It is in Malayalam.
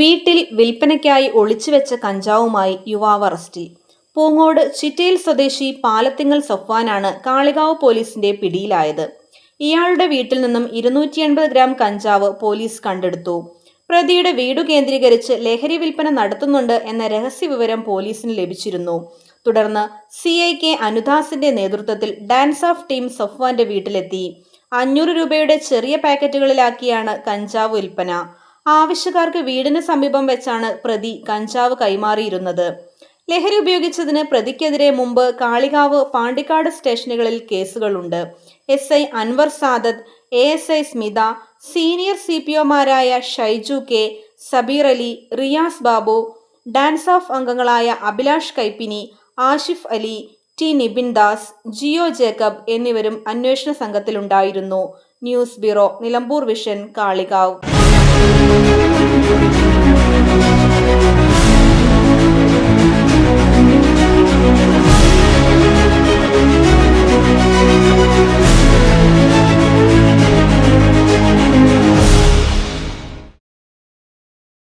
വീട്ടിൽ വിൽപ്പനയ്ക്കായി ഒളിച്ചുവെച്ച കഞ്ചാവുമായി യുവാവ് അറസ്റ്റിൽ. പൂങ്ങോട് ചിറ്റയിൽ സ്വദേശി പാലത്തിങ്ങൽ സഫ്വാനാണ് കാളികാവ് പോലീസിന്റെ പിടിയിലായത്. ഇയാളുടെ വീട്ടിൽ നിന്നും ഇരുന്നൂറ്റി എൺപത് ഗ്രാം കഞ്ചാവ് പോലീസ് കണ്ടെടുത്തു. പ്രതിയുടെ വീടു കേന്ദ്രീകരിച്ച് ലഹരി വിൽപ്പന നടത്തുന്നുണ്ട് എന്ന രഹസ്യ വിവരം പോലീസിന് ലഭിച്ചിരുന്നു. തുടർന്ന് സി ഐ കെ അനുദാസിന്റെ നേതൃത്വത്തിൽ ഡാൻസ് ഓഫ് ടീം സഫ്വാന്റെ വീട്ടിലെത്തി. അഞ്ഞൂറ് രൂപയുടെ ചെറിയ പാക്കറ്റുകളിലാക്കിയാണ് കഞ്ചാവ് വിൽപ്പന. ആവശ്യക്കാർക്ക് വീടിന് സമീപം വെച്ചാണ് പ്രതി കഞ്ചാവ് കൈമാറിയിരുന്നത്. ലഹരി ഉപയോഗിച്ചതിന് പ്രതിക്കെതിരെ മുമ്പ് കാളികാവ് പാണ്ടിക്കാട് സ്റ്റേഷനുകളിൽ കേസുകളുണ്ട്. S I Anwar Sadath A S I Smitha senior C P ഒമാരായ Shaiju K Sabeer Ali Riyas Babu DANSAF അംഗങ്ങളായ അഭിലാഷ് കൈപ്പിനി ആഷിഫ് അലി ടി നിബിൻ ദാസ് ജിയോ ജേക്കബ് എന്നിവരും അന്വേഷണ സംഘത്തിലുണ്ടായിരുന്നു. News bureau Nilambur vision Kalikavu.